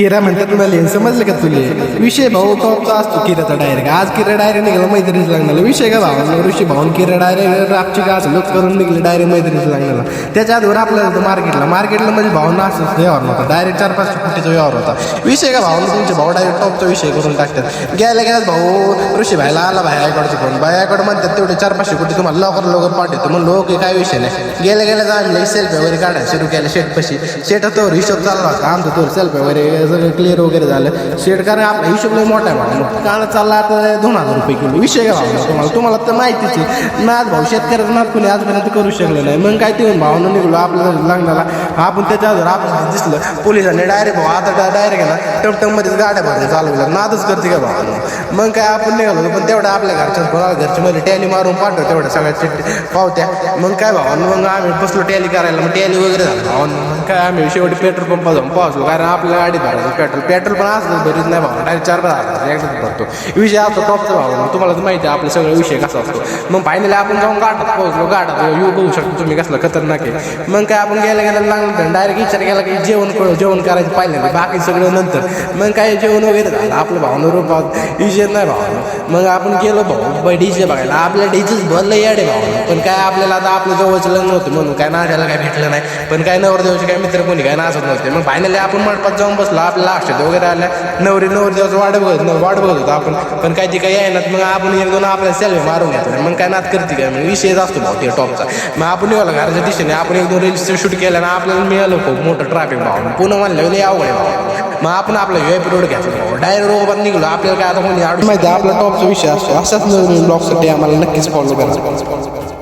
किरा म्हणतात मला समजलं का तुले? विषय भाऊ टॉपचा असतो किराचा डायरेक्ट आज किरा डायरेक्ट निघाला मैत्रीच लागणार विषय का भावाला ऋषी भाऊन किरा डायरेक्ट रापची का असं लोक करून निघले डायरेक्ट मैत्रीच लागणार त्याच्या आधीवर आपल्याला मार्केटला मार्केटला म्हणजे भावना असं व्यवहार नव्हता. डायरेक्ट चार पाच कोटीचा व्यवहार होता. विषय का भाऊ? तुमचे भाऊ डायरेक्ट टॉपचा विषय करून टाकतात. गेल्या गेल्याच भाऊ ऋषी भाईला आला भायाकडचं फोन. भायाकडं म्हणतात तेवढे चार पाचशे कोटी तुम्हाला लवकर लवकर पाठवतो. मग लोक काय विषय नाही. गेल्या गेल्या जाणले सेल्फी वगैरे काढायला सुरू केलं शेट पशी शेट तो हिशोब चालला होता. आमचा तो सेल्फी वगैरे सगळं क्लिअर वगैरे झालं. शेड कारण आपला हिशोब लई मोठा आहे म्हणून कान चालला आता दोन हजार रुपये किलो. विषय घ्यावा तुम्हाला? तुम्हाला तर माहितीच आहे. नाद भाऊ शेतकऱ्याचं नाद कोणी आजपर्यंत करू शकलं नाही. मग काय ते भावनं निघलो आपल्याला लग्नाला. आपण त्याच्या आधार आपल्याला दिसलं. पोलिसांनी डायरेक्ट भाऊ आता डायरेक्ट गेला टमटममध्येच गाड्या भरून चालवल्या. नादच करते का भावानं? मग काय आपण निघालो. पण तेवढं आपल्या घरच्या कोणाला घरच्या मध्ये टॅली मारून पाठव तेवढ्या सगळ्या पावत्या. मग काय भावानं? मग आम्ही बसलो टॅली करायला. मग टॅली वगैरे झालं भाऊ मग काय आम्ही शेवटी पेट्रोल पंपा जाऊन पोहोचलो कारण आपल्या गाडीत भाड्याचं पेट्रोल. पेट्रोल पण असलं बरीच नाही भाऊ डायरेक्ट चार पाच हजार एकदाच भरतो. विषय असतो टॉपचा भाऊ तुम्हाला तर माहिती आहे आपलं सगळा विषय कसा असतो. मग फायनली आपण जाऊन गाठात पोहोचलो. गाठात येऊ बघू शकतो तुम्ही कसलं खतरनाक आहे. मग काय आपण गेल्या गेल्या लागलं डायरेक्ट विचार केला की जेवण करू जेवण करायचं पाहिलं बाकी सगळं नंतर. मग काय जेवण वगैरे झालं आपलं भावनं रूपात विषय नाही भाऊ मग आपण गेलो भाऊ डीजे बघायला. आपल्या डीजेच भरलं याडे भाऊ पण काय आपल्याला आता आपलं जवळचं लग्न होतं म्हणून काय नाट्याला काय भेटलं नाही. पण काय नवरदेवाचे काय मित्र कोणी काय नाचत नसते मग फायनली आपण मंडपात जाऊन बसलो. आपल्याला अक्षत वगैरे आल्या नवरी नवरी दिवस वाट बघत वाट बघत होतो आपण. पण काय ती काय येणार मग आपण एक दोन आपल्याला सेल्फी मारून घेतलं. मग काय नात करते काय? मग विषयच असतो भाऊ ते टॉपचा मग आपण निघाला घराच्या दिशेने आपण एक दोन रील्स शूट केल्या ना आपल्याला मिळालं खूप मोठं ट्रॅफिक भाऊ. पुन्हा म्हणलं लय अवघड आहे भाऊ. मग आपण आपला व्ही आय पी रोड घ्यायचो डायरेक्ट रोबात निघलो. आपल्याला काय आता कोणी आडून माहिती आपला टॉपचा विषय असतो. अशाच नवीन ब्लॉगसाठी आम्हाला नक्कीच फॉलो करायचं